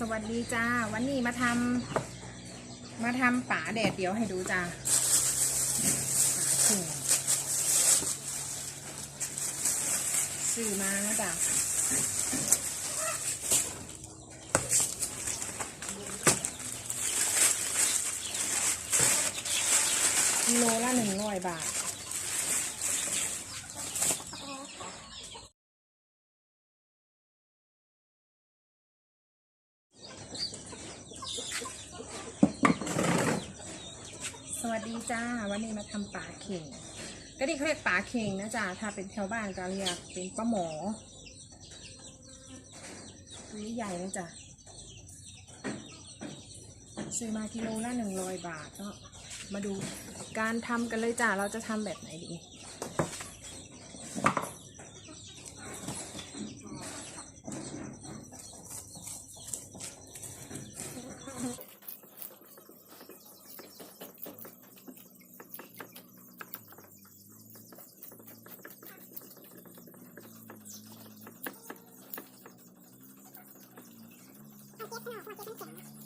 สวัสดีจ้า วันนี้มาทำมาทำป่าแดดเดียวให้ดูจ้าป่าเข่งซื้อมาจ้ะกิโลละหนึ่งร้อยบาท ส วัสดีจ้า วันนี้มาทำป่าเข่ง ก็ที่เขาเรียกป่าเข่งนะจ้าถ้าเป็นแถวบ้านก็เรียกเป็นปลาหมอตัวใหญ่นะจ้ะซื้อมากิโลละหนึ่งร้อยบาทเนาะมาดูการทำกันเลยจ้าเราจะทำแบบไหนดี 那我放这边写了？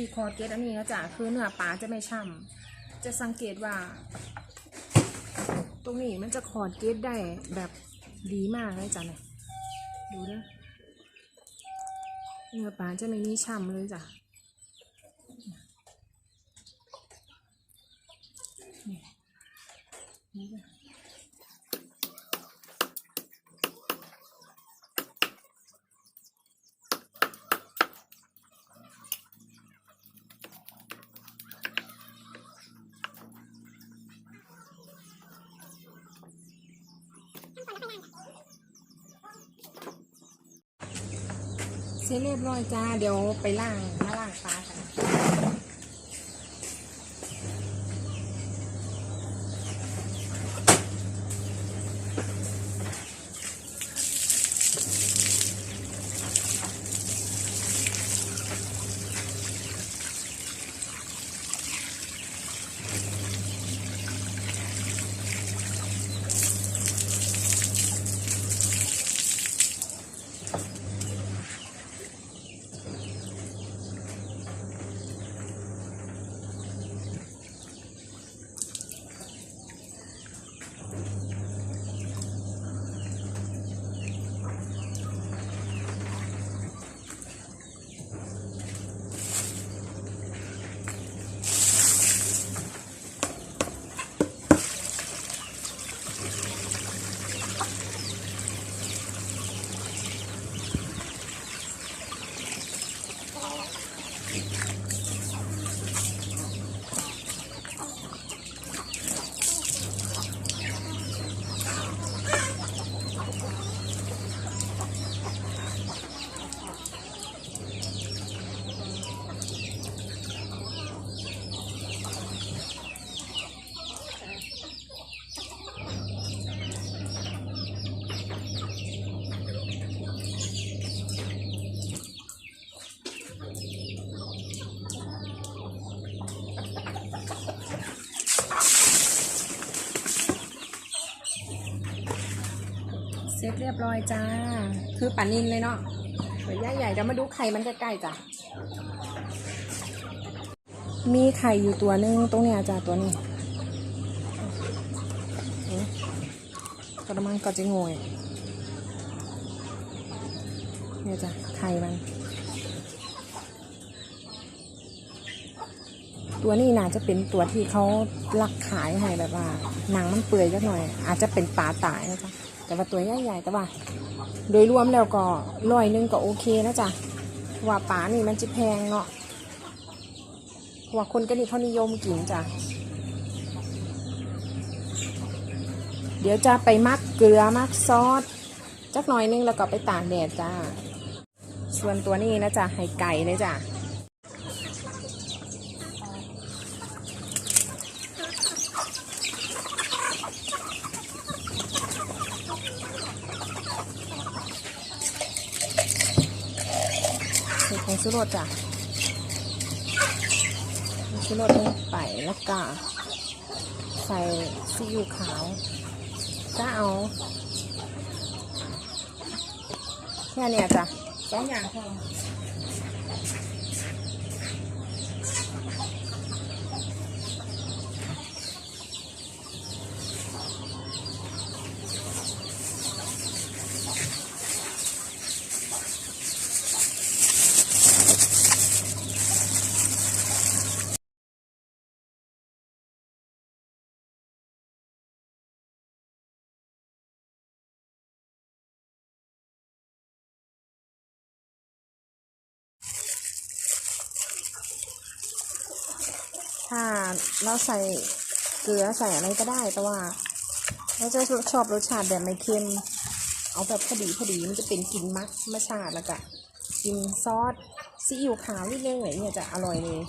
ที่คอเกตอันนี้นะจ๊ะคือเนื้อปลาจะไม่ช่ำจะสังเกตว่า ตรงนี้มันจะคอดเกตได้แบบดีมากเลยจ้ะเนี่ยดูเด้อเนื้อปลาจะไม่มีช่ำเลยจ้ะ เสร็จเรียบร้อยจ้า เดี๋ยวไปล่างมาล่างปลากัน เสร็จเรียบร้อยจ้า คือป่านินเลยเนาะตัวใหญ่ใหญ่ๆเดี๋ยวมาดูไข่มันใกล้ๆจ้ะ มีไข่อยู่ตัวหนึงตรงเนี้ยจ้ะตัวนี้กระมังก็จะงวยเนี่ยจ้ะไข่มัน ตัวนี้น่าจะเป็นตัวที่เขาลักขายให้แบบว่าหนังมันเปื่อยจักหน่อย อาจจะเป็นปลาตายนะจ๊ะแต่ว่าตัวใหญ่ๆแต่ว่า โดยรวมแล้วก็ร้อยนึงก็โอเคนะจ๊ะว่าปลานี่มันจะแพงเนาะว่าคนก็นี่เขานิยมกินจ้ะเดี๋ยวจะไปมักเกลือมักซอสจักหน่อยนึงแล้วก็ไปตากแดดจ้า ส่วนตัวนี้นะจ๊ะให้ไก่เลยจ้ะ ใส่ผงชูรสจ้ะผงชูรสลงไปแล้วก็ใส่ซีอิ๊วขาวจะเอาแค่นี้จ้ะสองอย่างพอ ถ้าเราใส่เกลือใส่อะไรก็ได้ แต่ว่าเราจะชอบรสชาติแบบไม่เค็ม เอาแบบพอดีพอดีมันจะเป็นกลิ่นมักธรรมชาติแล้วก็กินซอสซีอิ๊วขาวนิดนึงอะไรเนี่ยจะอร่อยเลย